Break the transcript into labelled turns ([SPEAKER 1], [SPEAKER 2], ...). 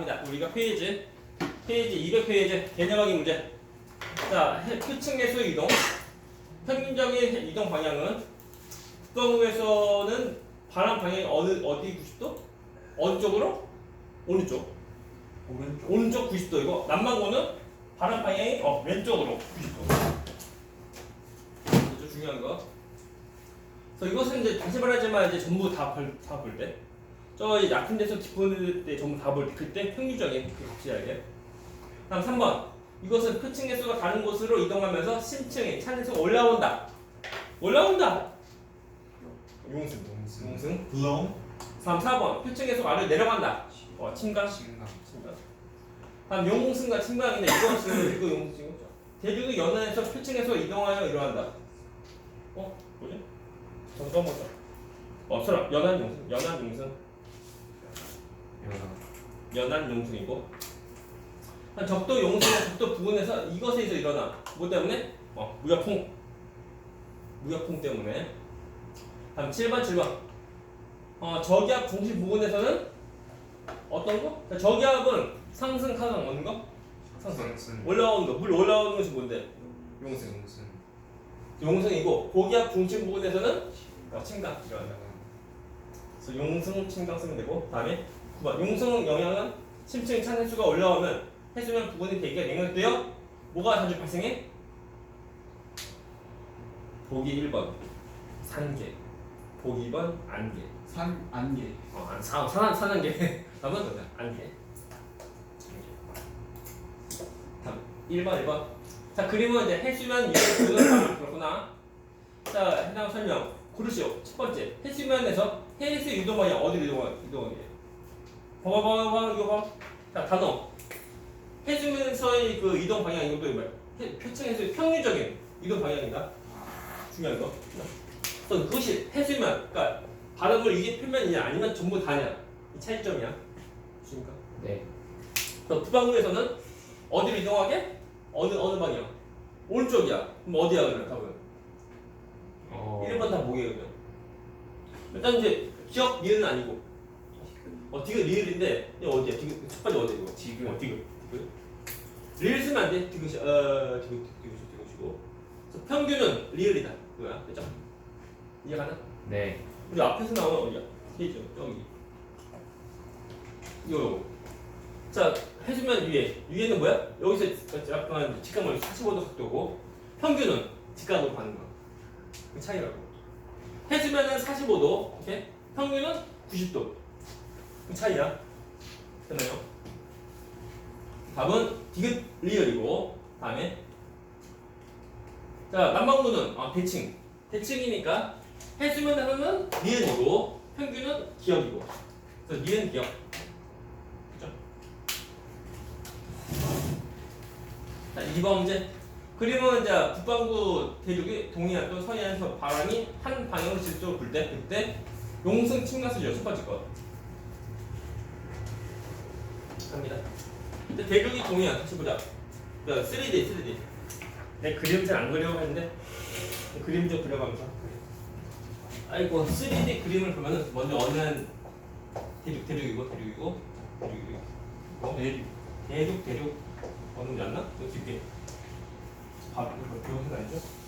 [SPEAKER 1] 합니다. 우리가 페이지 페이지 200페이지 개념하기 문제. 자, 해- 표층 계수 이동. 평균적인 이동 방향은 북동에서는 바람 방향이 어느 어디 90도? 어느 쪽으로? 어느 쪽?
[SPEAKER 2] 오른쪽
[SPEAKER 1] 오른쪽 90도이고 남반구는 바람 방향이 어, 왼쪽으로 90도. 아주 중요한 거. 그래서 이것은 이제 다시 말하지만 이제 전부 다 볼 때. 저 얕은 데서 깊은 데 전부 다 볼 때 그때 평균적인 그 값이 알게. 다음 3번. 이것은 표층 개수가 다른 곳으로 이동하면서 심층이 찬에서 올라온다. 올라온다. 용승.
[SPEAKER 2] 동승
[SPEAKER 1] 용승.
[SPEAKER 2] 블롱
[SPEAKER 1] 3, 4번. 표층 개수가 아래로 내려간다. 어, 침강.
[SPEAKER 2] 신강
[SPEAKER 1] 침강. 다음 용승과 침강인데 이것은 이거 용승이죠. 대륙의 연안에서 표층에서 이동하여 이러한다. 어? 뭐지? 잠깐 보자. 어, 설아. 연안 용승. 연안 용승. 연안 용승이고. 한 적도 용승과 적도 부근에서 이것에서 일어나. 뭐 때문에? 어, 무역풍. 무역풍 때문에. 다음 7번, 7번. 어, 저기압 중심 부근에서는 어떤 거? 자, 저기압은 상승, 하강 어느 거? 상승.
[SPEAKER 2] 상승
[SPEAKER 1] 올라오는 거, 물 올라오는 것이 뭔데? 용승.
[SPEAKER 2] 동승
[SPEAKER 1] 용승이고 고기압 중심 부근에서는 어, 침강 들어간다. 그래서 용승, 침강 쓰면 되고 다음에 9번 용승 영향은 심층 찬 해수가 올라오면 해수면 부근의 대기가 냉각되어 뭐가 자주 발생해? 보기 1번 산계, 보기 2번 안개.
[SPEAKER 2] 산 안개
[SPEAKER 1] 어, 안 사, 산, 산안개. 다음은 안개. 다음 1번 1번. 자 그림은 이제 해수면 위에 부근 그렇구나. 자 해당 설명 고르시오. 첫 번째 해수면에서 해수 방향 어디로 이동하 이동하게? 봐봐 봐봐 봐봐 이거 봐. 자 단어 해수면에서의 그 이동 방향 이것도 뭐야? 해- 표층에서의 평균적인 이동 방향이다. 중요한 거. 그래서 그것이 해수면 그러니까 바람을 이게 표면이냐 아니면 전부 다냐 이 차이점이야. 그러니까
[SPEAKER 3] 네.
[SPEAKER 1] 그럼 북반구에서는 어디로 이동하게? 어느 어느 방향? 오른쪽이야. 그럼 어디야 그러면 답은?
[SPEAKER 3] 어.
[SPEAKER 1] 1번 다 뭐게요? 일단 이제 기억 리을은 아니고 어 디귿 리을인데 이거 어디야? 디귿 첫 번째 어디야 이거?
[SPEAKER 3] 디귿.
[SPEAKER 1] 어 디귿 디귿 리을 쓰면 안 돼. 디귿이 어 디귿 디귿 디귿이고 그래서 평균은 리을이다. 그거야. 그죠? 이해가나?
[SPEAKER 3] 네.
[SPEAKER 1] 우리 앞에서 나오는 어디야? 페이지 저기 이거 자 해주면 위에 위에는 뭐야? 여기서 약간 직각을 45도 각도고 평균은 직각으로 가는 거야 그 차이라고 해주면은 45도 오케이? 평균은 90도 그 차이야? 됐나요? 답은 디귿 리얼이고 다음에. 자 남방구는 아 대칭. 대칭이니까 해수면에서는 니은이고 평균은 기억이고. 그래서 니은 기억 그죠? 자 2번 문제 그림은 이제 북반구 대륙이 동해안 또 서해안에서 바람이 한 방향으로 직접적으로 불 때 그때 용승 침가수죠 첫 번째 거 갑니다. 근데 대륙이 동해안 다시 보자. 자, 3D 3D 내 그림 잘안 그려고 했는데? 그림 좀 그려가면서 아이고 3D 그림을 보면은 먼저 어느 대륙 대륙이고 대륙이고 대륙이고. 어? 대륙. 대륙 대륙. 어느 지 않나? 이거 뒤에. 밥 이거 기억이 나죠?